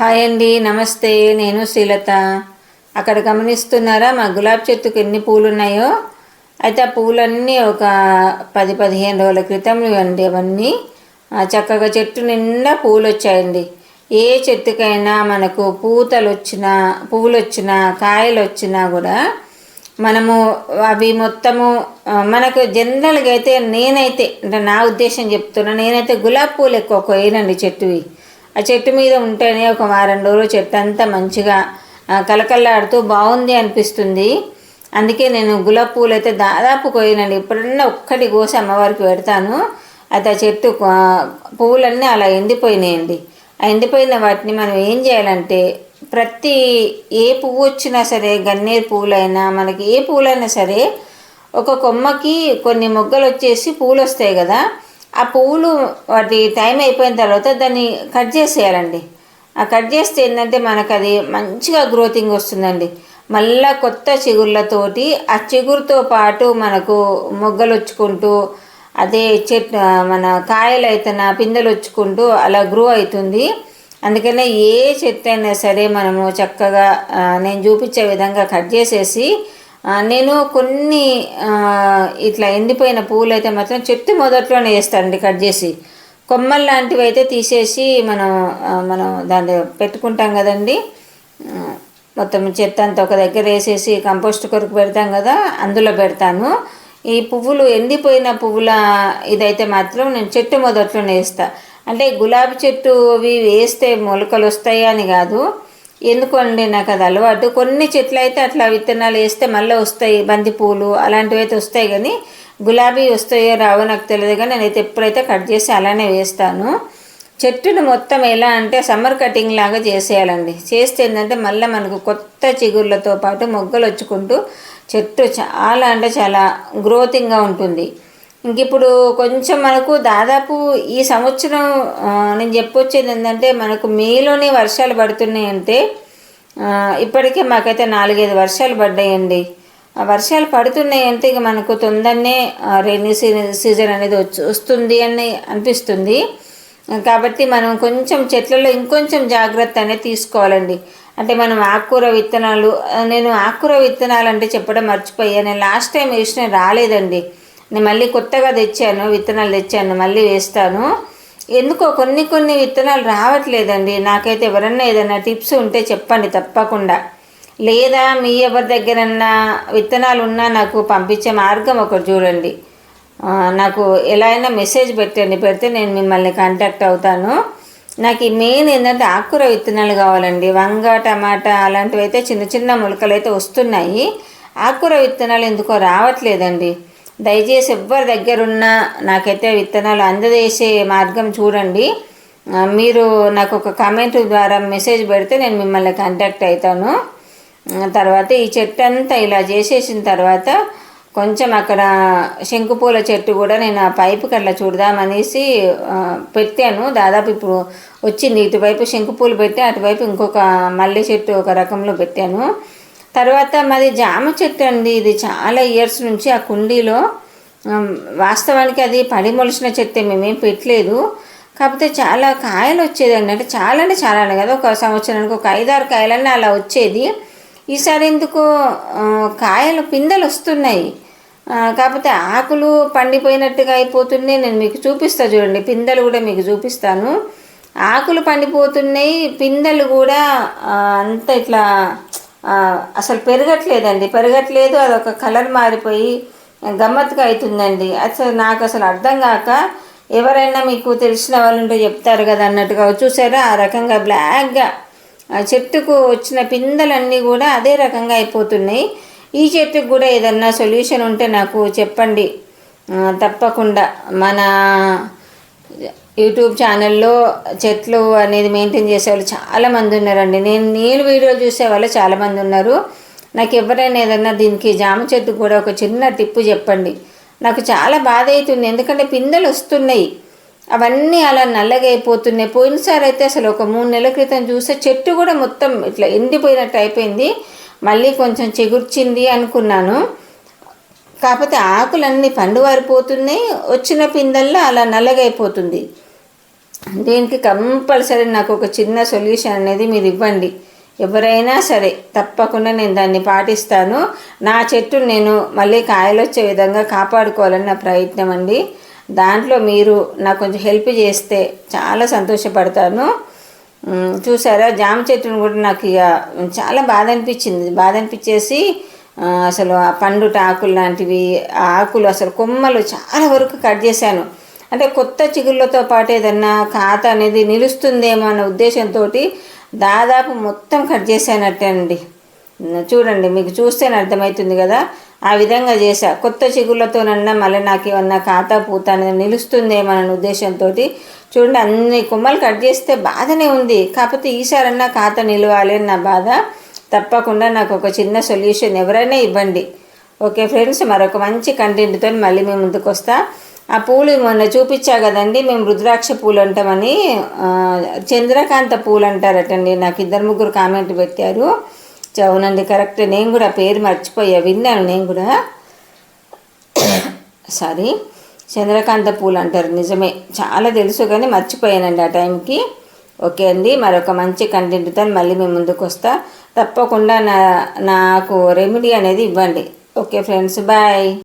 Hi అండి నమస్తే. నేను శ్రీలత. అక్కడ గమనిస్తున్నారా మా గులాబీ చెట్టుకు ఎన్ని పూలు ఉన్నాయో అయితే ఆ పూలన్నీ ఒక పది పదిహేను రోజుల క్రితం అండి అవన్నీ. చక్కగా చెట్టు నిండా పూలు వచ్చాయండి ఏ చెట్టుకైనా మనకు పూతలు వచ్చినా పువ్వులు వచ్చినా కాయలు వచ్చినా కూడా మనము అవి మొత్తము మనకు జనరల్గా అయితే నేనైతే అంటే నా ఉద్దేశం చెప్తున్నా నేనైతే గులాబీ పూలు ఎక్కువ కోయనండి చెట్టువి. ఆ చెట్టు మీద ఉంటేనే ఒక వారం రోజులు చెట్టు అంతా మంచిగా కలకల్లాడుతూ బాగుంది అనిపిస్తుంది. అందుకే నేను గులాబ్ పూలు అయితే దాదాపు కోయనండి ఎప్పుడన్నా ఒక్కటి కోసి అమ్మవారికి పెడతాను. అయితే ఆ చెట్టు పువ్వులన్నీ అలా ఎండిపోయినాయండి. ఆ ఎండిపోయిన వాటిని మనం ఏం చేయాలంటే ప్రతి ఏ పువ్వు వచ్చినా సరే గన్నేరు పువ్వులైనా మనకి ఏ పువ్వులైనా సరే ఒక కొమ్మకి కొన్ని మొగ్గలు వచ్చేసి పూలు వస్తాయి కదా. ఆ పువ్వులు వాటి టైం అయిపోయిన తర్వాత దాన్ని కట్ చేసేయాలండి. ఆ కట్ చేస్తే ఏంటంటే మనకు అది మంచిగా గ్రోతింగ్ వస్తుందండి. మళ్ళా కొత్త చిగుర్లతోటి ఆ చిగురుతో పాటు మనకు మొగ్గలు వచ్చుకుంటూ అదే చెట్టు మన కాయలు అయితేనా పిందెలు వచ్చుకుంటూ అలా గ్రో అవుతుంది. అందుకనే ఏ చెట్టు అయినా సరే మనము చక్కగా నేను చూపించే విధంగా కట్ చేసేసి నేను కొన్ని ఇట్లా ఎండిపోయిన పువ్వులు అయితే మాత్రం చెట్టు మొదట్లోనే వేస్తానండి కట్ చేసి. కొమ్మలు లాంటివి అయితే తీసేసి మనం మనం దాన్ని పెట్టుకుంటాం కదండి. మొత్తం చెత్త అంతా ఒక దగ్గర వేసేసి కంపోస్ట్ కొరకు పెడతాం కదా అందులో పెడతాను. ఈ పువ్వులు ఎండిపోయిన పువ్వుల ఇదైతే మాత్రం నేను చెట్టు మొదట్లోనే వేస్తాను అంటే గులాబీ చెట్టు అవి వేస్తే మొలకలు వస్తాయి అని కాదు. ఎందుకండి నాకు అది అలవాటు? కొన్ని చెట్లు అయితే అట్లా విత్తనాలు వేస్తే మళ్ళీ వస్తాయి బంతి పూలు అలాంటివి అయితే వస్తాయి కానీ గులాబీ వస్తాయో రావో నాకు తెలియదు కానీ నేనైతే ఎప్పుడైతే కట్ చేసి అలానే వేస్తాను. చెట్టును మొత్తం ఎలా అంటే సమ్మర్ కటింగ్ లాగా చేసేయాలండి. చేస్తే ఏంటంటే మళ్ళీ మనకు కొత్త చిగుర్లతో పాటు మొగ్గలు వచ్చుకుంటూ చెట్టు చాలా అంటే చాలా గ్రోతింగ్గా ఉంటుంది. ఇంక ఇప్పుడు కొంచెం మనకు దాదాపు ఈ సంవత్సరం నేను చెప్పొచ్చేది ఏంటంటే మనకు మేలోనే వర్షాలు పడుతున్నాయంటే ఇప్పటికే మాకైతే నాలుగైదు వర్షాలు పడ్డాయండి. ఆ వర్షాలు పడుతున్నాయి అంటే ఇక మనకు తొందరనే రైనీ సీజన్ అనేది వచ్చి వస్తుంది అని అనిపిస్తుంది. కాబట్టి మనం కొంచెం చెట్లలో ఇంకొంచెం జాగ్రత్త అనేది తీసుకోవాలండి. అంటే మనం ఆకుకూర విత్తనాలు నేను ఆకుకూర విత్తనాలు అంటే చెప్పడం మర్చిపోయాను లాస్ట్ టైం వేసిన రాలేదండి. నేను మళ్ళీ కొత్తగా తెచ్చాను విత్తనాలు తెచ్చాను మళ్ళీ వేస్తాను. ఎందుకో కొన్ని కొన్ని విత్తనాలు రావట్లేదండి. నాకైతే ఎవరన్నా ఏదైనా టిప్స్ ఉంటే చెప్పండి తప్పకుండా. లేదా మీ ఎవరి దగ్గరన్నా విత్తనాలు ఉన్నా నాకు పంపించే మార్గం ఒకటి చూడండి. నాకు ఎలా అయినా మెసేజ్ పెట్టండి. పెడితే నేను మిమ్మల్ని కాంటాక్ట్ అవుతాను. నాకు ఈ మెయిన్ ఏంటంటే ఆకుకూర విత్తనాలు కావాలండి. వంగ టమాటా అలాంటివి అయితే చిన్న చిన్న మొలకలు అయితే వస్తున్నాయి. ఆకుకూర విత్తనాలు ఎందుకో రావట్లేదండి. దయచేసి ఎవ్వరి దగ్గరున్న నాకైతే విత్తనాలు అందజేసే మార్గం చూడండి. మీరు నాకు ఒక కామెంట్ ద్వారా మెసేజ్ పెడితే నేను మిమ్మల్ని కాంటాక్ట్ అవుతాను. తర్వాత ఈ చెట్టు అంతా ఇలా చేసేసిన తర్వాత కొంచెం అక్కడ శంకుపూల చెట్టు కూడా నేను ఆ పైపుకి అట్లా చూడదామనేసి పెట్టాను. దాదాపు ఇప్పుడు వచ్చింది. ఇటువైపు శంకుపూలు పెట్టి అటువైపు ఇంకొక మల్లె చెట్టు ఒక రకంలో పెట్టాను. తర్వాత మాది జామ చెట్టు అండి ఇది చాలా ఇయర్స్ నుంచి ఆ కుండీలో. వాస్తవానికి అది పడి మొలిచిన చెట్టే మేమేం పెట్టలేదు. కాకపోతే చాలా కాయలు వచ్చేదండి. అంటే చాలా అంటే చాలా కదా ఒక సంవత్సరానికి ఒక ఐదారు కాయలన్నీ అలా వచ్చేది. ఈసారి ఎందుకో కాయలు పిందెలు వస్తున్నాయి. కాకపోతే ఆకులు పండిపోయినట్టుగా అయిపోతున్నాయి. నేను మీకు చూపిస్తా చూడండి. పిందెలు కూడా మీకు చూపిస్తాను. ఆకులు పండిపోతున్నాయి. పిందెలు కూడా అంత ఇట్లా అసలు పెరగట్లేదండి. పెరగట్లేదు అదొక కలర్ మారిపోయి గమ్మత్తుగా అవుతుందండి అసలు నాకు అసలు అర్థం కాక ఎవరైనా మీకు తెలిసిన వాళ్ళు ఉంటే చెప్తారు కదా అన్నట్టుగా. చూసారా? ఆ రకంగా బ్లాక్గా ఆ చెట్టుకు వచ్చిన పిందెలన్నీ కూడా అదే రకంగా అయిపోతున్నాయి. ఈ చెట్టుకు కూడా ఏదన్నా సొల్యూషన్ ఉంటే నాకు చెప్పండి. తప్పకుండా. మన యూట్యూబ్ ఛానల్లో చెట్లు అనేది మెయింటైన్ చేసేవాళ్ళు చాలామంది ఉన్నారండి. నేను నేను వీడియోలు చూసే వాళ్ళు చాలామంది ఉన్నారు. నాకు ఎవరైనా ఏదన్నా దీనికి జామ చెట్టు కూడా ఒక చిన్న టిప్పు చెప్పండి. నాకు చాలా బాధ అవుతుంది. ఎందుకంటే పిందెలు వస్తున్నాయి. అవన్నీ అలా నల్లగా అయిపోతున్నాయి పోయినసారి అయితే అసలు ఒక మూడు నెలల క్రితం చూస్తే చెట్టు కూడా మొత్తం ఇట్లా ఎండిపోయినట్టు అయిపోయింది. మళ్ళీ కొంచెం చిగుర్చింది అనుకున్నాను. కాకపోతే ఆకులన్నీ పండువారిపోతున్నాయి వచ్చిన పిందెల్లో అలా నల్లగైపోతుంది. దీనికి కంపల్సరీ నాకు ఒక చిన్న సొల్యూషన్ అనేది మీరు ఇవ్వండి. ఎవరైనా సరే తప్పకుండా నేను దాన్ని పాటిస్తాను. నా చెట్టు నేను మళ్ళీ కాయలు వచ్చే విధంగా కాపాడుకోవాలని నా ప్రయత్నం అండి. దాంట్లో మీరు నాకు కొంచెం హెల్ప్ చేస్తే చాలా సంతోషపడతాను. చూసారా జామ చెట్టును కూడా నాకు ఇక చాలా బాధ అనిపించింది. బాధ అనిపించేసి అసలు ఆ పండు ఆకులు లాంటివి ఆ ఆకులు అసలు కొమ్మలు చాలా వరకు కట్ చేశాను. అంటే కొత్త చిగుళ్ళతో పాటు ఏదన్నా ఖాతా అనేది నిలుస్తుందేమో అన్న ఉద్దేశంతో దాదాపు మొత్తం కట్ చేశానట్టే అండి. చూడండి మీకు చూస్తేనే అర్థమవుతుంది కదా. ఆ విధంగా చేశా. కొత్త చిగుళ్ళతోనన్నా మళ్ళీ నాకు ఏమన్నా ఖాతా పూత అనేది నిలుస్తుందేమో అన్న ఉద్దేశంతో చూడండి అన్ని కొమ్మలు కట్ చేస్తే బాధనే ఉంది. కాకపోతే ఈసారన్నా ఖాతా నిలవాలి అని నా బాధ తప్పకుండా నాకు ఒక చిన్న సొల్యూషన్ ఎవరైనా ఇవ్వండి. ఓకే ఫ్రెండ్స్ మరొక మంచి కంటెంట్తో మళ్ళీ మేము ముందుకు వస్తా ఆ పూలు మొన్న చూపించా కదండి మేము రుద్రాక్ష పూలు అంటామని చంద్రకాంత పూలు అంటారటండి. నాకు ఇద్దరు ముగ్గురు కామెంట్ పెట్టారు. చ, అవునండి కరెక్ట్. నేను కూడా ఆ పేరు మర్చిపోయా విన్నాను నేను కూడా. సారీ చంద్రకాంత పూలు అంటారు నిజమే. చాలా తెలుసు కానీ మర్చిపోయానండి ఆ టైంకి. ఓకే అండి మరొక మంచి కంటెంట్తో మళ్ళీ మేము ముందుకు వస్తా. తప్పకుండా నా నాకు రెమెడీ అనేది ఇవ్వండి. Okay friends bye.